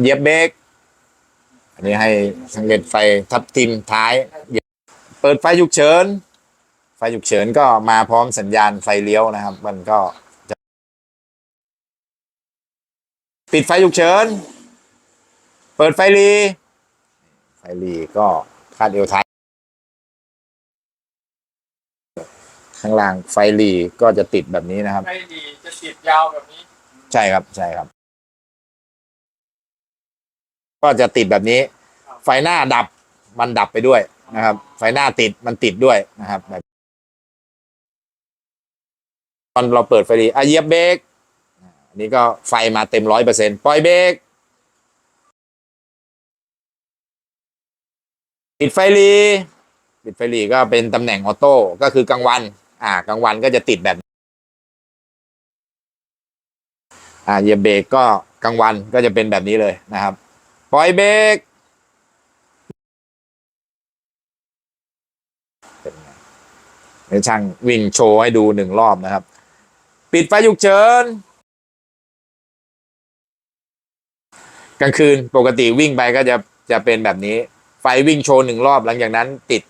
เหยียบเบรกอันนี้ให้สังเกตไฟทับทิมท้ายเหยียบเปิดไฟฉุกเฉิน ไฟฉุกเฉินก็มาพร้อมสัญญาณไฟเลี้ยวนะครับ มันก็จะปิดไฟฉุกเฉิน เปิดไฟหรีไฟหรีก็คาดเอวท้าย ข้างล่างไฟหรีก็จะติดแบบนี้นะครับไม่ดีจะติดยาวแบบนี้ ใช่ครับ ใช่ครับ ก็จะติดแบบนี้ ไฟหน้าดับมันดับไปด้วยนะครับ ไฟหน้าติดมันติดด้วยนะครับแบบตอนเราเปิดไฟดีอะเหยียบเบรกอันนี้ก็ไฟมาเต็มร้อยเปอร์เซ็นปล่อยเบรกปิดไฟหรีปิดไฟหรีก็เป็นตำแหน่งออโต้ก็คือกลางวัน อ่ากลางวันก็จะติดแบบ อ่าเหยียบเบรกก็กลางวันก็จะเป็นแบบนี้เลยนะครับ ปล่อยเบรกเป็นไงเดี๋ยวช่างวิ่งโชว์ให้ดูหนึ่งรอบนะครับ ปิดไฟฉุกเฉินกลางคืนปกติวิ่งไปก็จะจะเป็นแบบนี้ ไฟวิ่งโชว์หนึ่งรอบหลังจากนั้น ติด